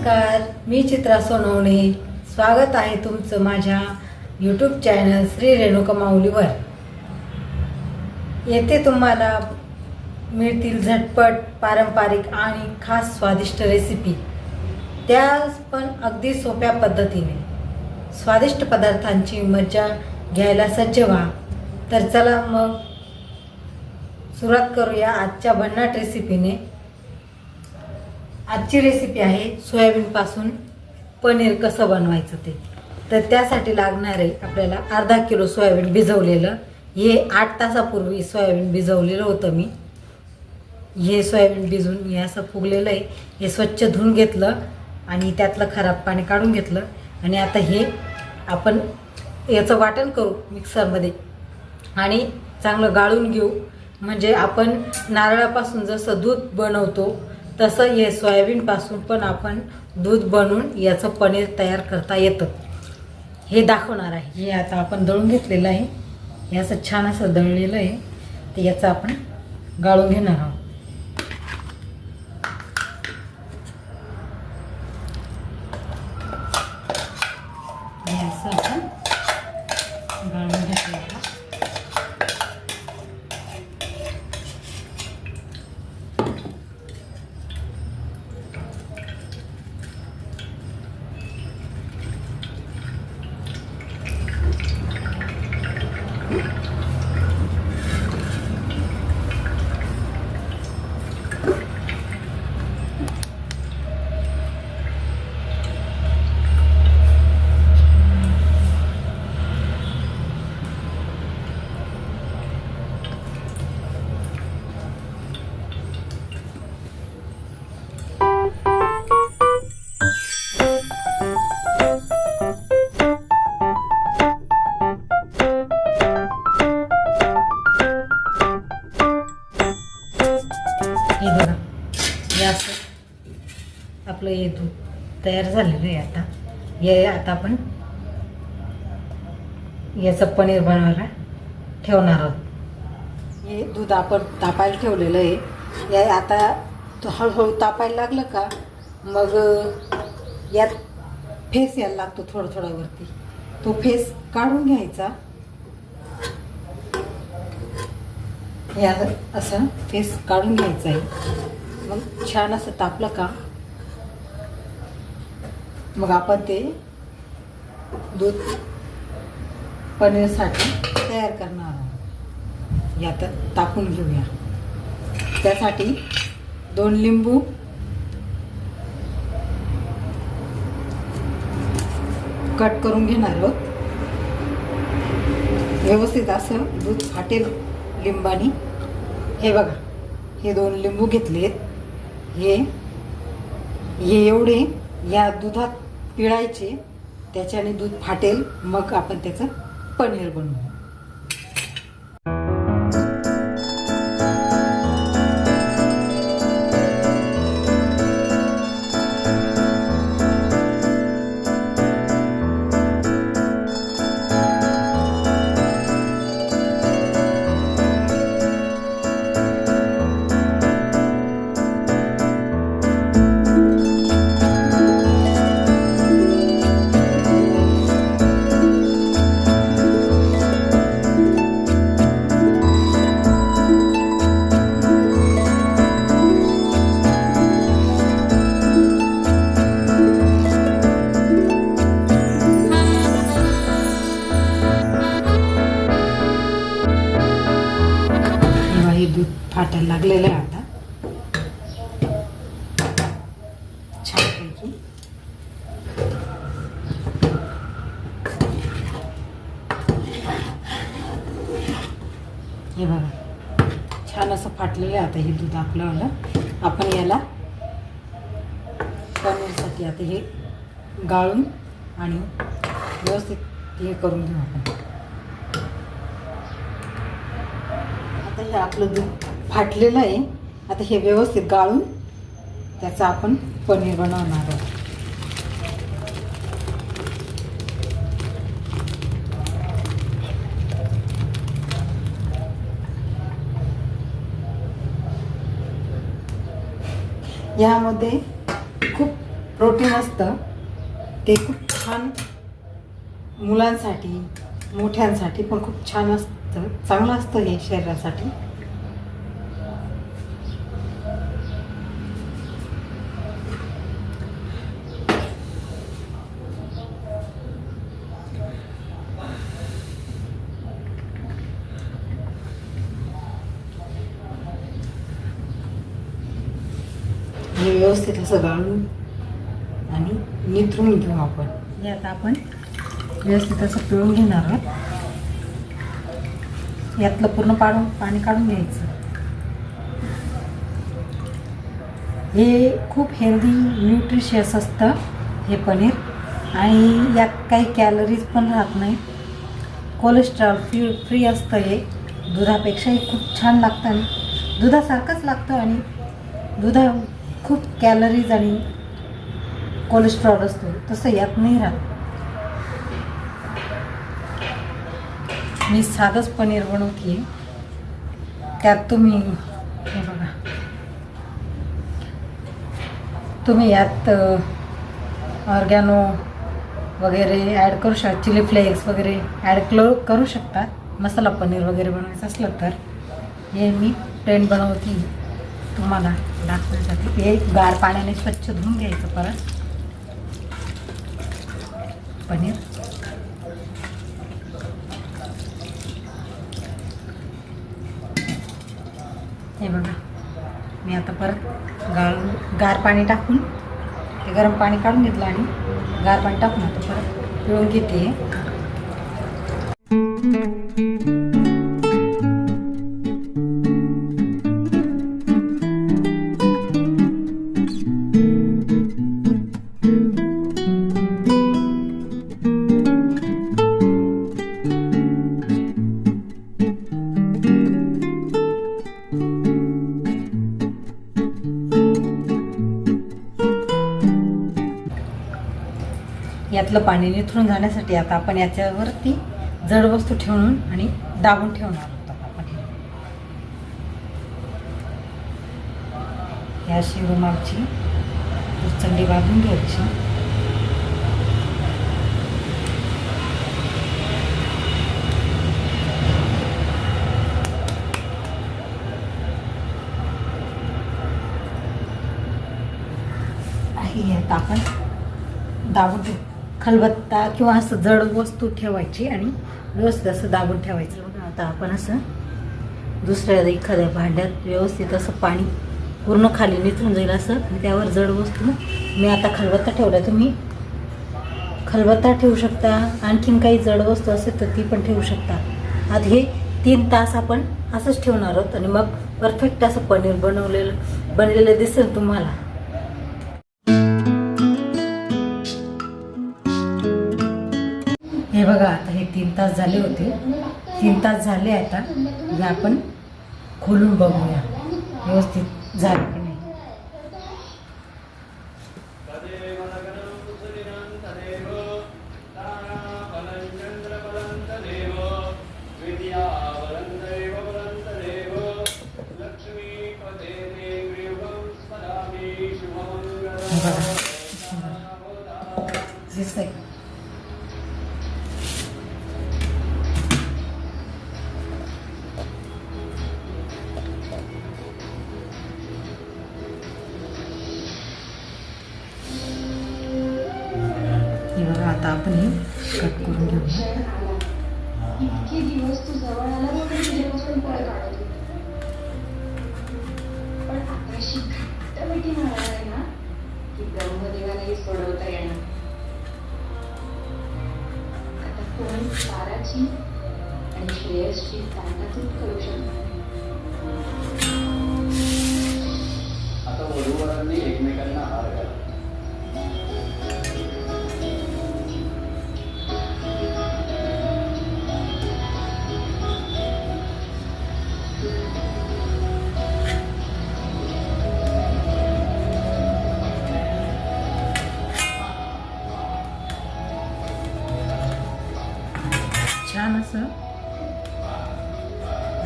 नमस्कार मी चित्रा सोनवणे. स्वागत आहे तुमचं माझ्या यूट्यूब चॅनल श्री रेणुका माऊलीवर. येथे तुम्हाला मिळतील झटपट पारंपरिक आणि खास स्वादिष्ट रेसिपी त्या पण अगदी सोप्या पद्धतीने. स्वादिष्ट पदार्थांची मज्जा घ्यायला सज्ज व्हा. तर चला मग सुरुवात करूया आजच्या भन्नाट रेसिपीने आजची रेसिपी आहे सोयाबीनपासून पनीर कसं बनवायचं ते. तर त्यासाठी लागणार आहे आपल्याला अर्धा किलो सोयाबीन भिजवलेलं. हे आठ तासापूर्वी सोयाबीन भिजवलेलं होतं मी. हे सोयाबीन भिजून हे असं फुगलेलं आहे. हे स्वच्छ धुवून घेतलं आणि त्यातलं खराब पाणी काढून घेतलं. आणि आता हे आपण याचं वाटण करू मिक्सरमध्ये. आणि चांगलं गाळून घेऊ. म्हणजे आपण नारळापासून जसं दूध बनवतो तसं हे सोयाबीनपासून पण आपण दूध बनवून याचं पनीर तयार करता येतं. हे दाखवणार आहे. हे आता आपण दळून घेतलेलं आहे. हे असं छान असं दळलेलं आहे. ते याचं आपण गाळून घेणार आहोत. हे असं आपण तयार झालेलं आहे आता. हे आता आपण याचं पनीर बनवायला ठेवणार आहोत. हे दूध आपण तापायला ठेवलेलं आहे. या आता हळूहळू तापायला लागलं का मग यात फेस यायला लागतो थोडं थोडा वरती. तो फेस काढून घ्यायचा. या असं- फेस काढून घ्यायचा आहे. मग छान असं तापलं का मग आपण ते दूध पनीरसाठी तयार करणार आहोत. यात तापून घेऊया. त्यासाठी दोन लिंबू कट करून घेणार आहोत. व्यवस्थित असं दूध फाटेल लिंबानी. हे बघा हे दोन लिंबू घेतलेत. हे हे एवढे या दुधात पिळायचे त्याच्याने दूध फाटेल मग आपण त्याचं पनीर बनवू. दूध फाटायला लागलेलं आहे आता. छानपैकी हे बघा. छान असं फाटलेलं आहे आता हे दूध आपलं आपण याला पनीरसाठी आता हे गाळून आणि व्यवस्थित हे करून घेऊ आपण. आता हे आपलं दूध फाटलेलं आहे. आता हे व्यवस्थित गाळून त्याचं आपण पनीर बनवणार आहोत. यामध्ये खूप प्रोटीन असतं. ते खूप छान मुलांसाठी मोठ्यांसाठी पण खूप छान असतं. तर चांगलं असतं हे शरीरासाठी. हे व्यवस्थित असं गाळून आणि निथरून घेऊ आपण. हे आता आपण व्यवस्थित असं पिळून घेणार आहोत. यातलं पूर्ण पाडून पाणी काढून घ्यायचं. हे खूप हेल्दी न्यूट्रिशियस असतं हे पनीर. आणि यात काही कॅलरीज पण राहत नाही. कोलेस्ट्रॉल फ्री फ्री असतं हे. दुधापेक्षाही खूप छान लागतं आणि दुधासारखंच लागतं आणि दुधा खूप कॅलरीज आणि कोलेस्ट्रॉल असतो. तसं यात नाही राहत. मी साधंच पनीर बनवते त्यात तुम्ही हे बघा. तुम्ही यात ऑर्गॅनो वगैरे ॲड करू शकता चिली फ्लेक्स वगैरे ॲड करू करू शकता. मसाला पनीर वगैरे बनवायचं असलं तर. हे मी प्लेन बनवते. तुम्हाला दाखवण्यासाठी. हे गार पाण्याने स्वच्छ धुवून घ्यायचं परत. पनीर. हे बघा. मी आता परत गाळून गार पाणी टाकून ते गरम पाणी काढून घेतलं आणि गार पाणी टाकून आता परत पिळून घेते. यातलं पाणी निथळून जाण्यासाठी आता आपण याच्यावरती जड वस्तू ठेवून आणि दाबून ठेवणार आहोत आपण. या शिवरुमालची उचंडी बांधून घ्यायची. आहे आता आपण दाबून घेऊ खलबत्ता किंवा असं जड वस्तू ठेवायची आणि व्यवस्थित असं दाबून ठेवायचं. बघा आता आपण असं दुसऱ्या एखाद्या भांड्यात व्यवस्थित असं पाणी पूर्ण खाली निथरून जाईल असं आणि त्यावर जड वस्तू मी आता खलबत्ता ठेवला तुम्ही खलबत्ता ठेवू शकता. आणखीन काही जड वस्तू असेल तर ती पण ठेवू शकता. आता हे तीन तास आपण असंच ठेवणार आहोत आणि मग परफेक्ट असं पनीर बनवलेलं बनलेलं दिसेल तुम्हाला. हे बघा आता हे तीन तास झाले होते. तीन तास झाले आता. हे आपण खोलून बघूया. व्यवस्थित झालं की नाही. बघा. की ब्रह्मदेवालाही सोडवता येणार आता कोण ताराची आणि श्रेयसची ताटातूट करू शकणार आता वधूवरांनी एकमेकांना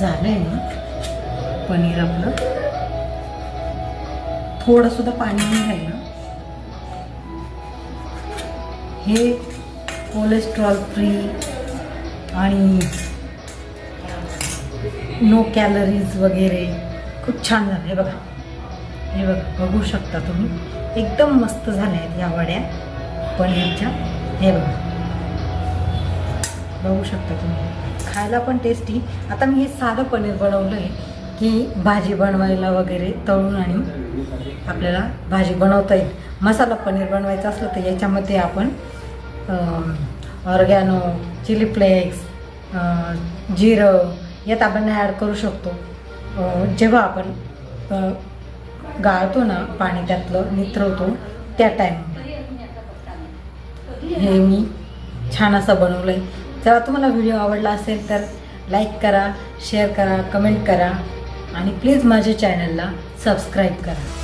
झालं आहे ना पनीर आपलं. थोडंसुद्धा पाणी नाही राहिलं. हे कोलेस्ट्रॉल फ्री आणि नो कॅलरीज वगैरे खूप छान झालं. आहे बघा. हे बघा बघू शकता तुम्ही. एकदम मस्त झाल्या आहेत ह्या वड्या पनीरच्या. हे बघा. बघू शकता तुम्ही. खायला पण टेस्टी आता मी हे साधं पनीर बनवलं आहे की भाजी बनवायला वगैरे तळून आणि आपल्याला भाजी बनवता येईल. मसाला पनीर बनवायचं असलं तर याच्यामध्ये आपण ऑर्गॅनो चिली फ्लेक्स जिरं यात आपण ॲड करू शकतो. जेव्हा आपण गाळतो ना पाणी त्यातलं निथरवतो त्या टाईम हे मी छान असं बनवलं आहे जर तुम्हाला व्हिडिओ आवडला असेल तर लाईक करा शेअर करा कमेंट करा आणि प्लीज माझ्या चॅनलला सबस्क्राईब करा.